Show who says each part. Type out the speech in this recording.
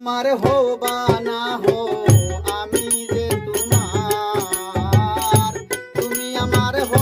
Speaker 1: আমার হো বা না হো আমি যে তোমার তুমি আমার হো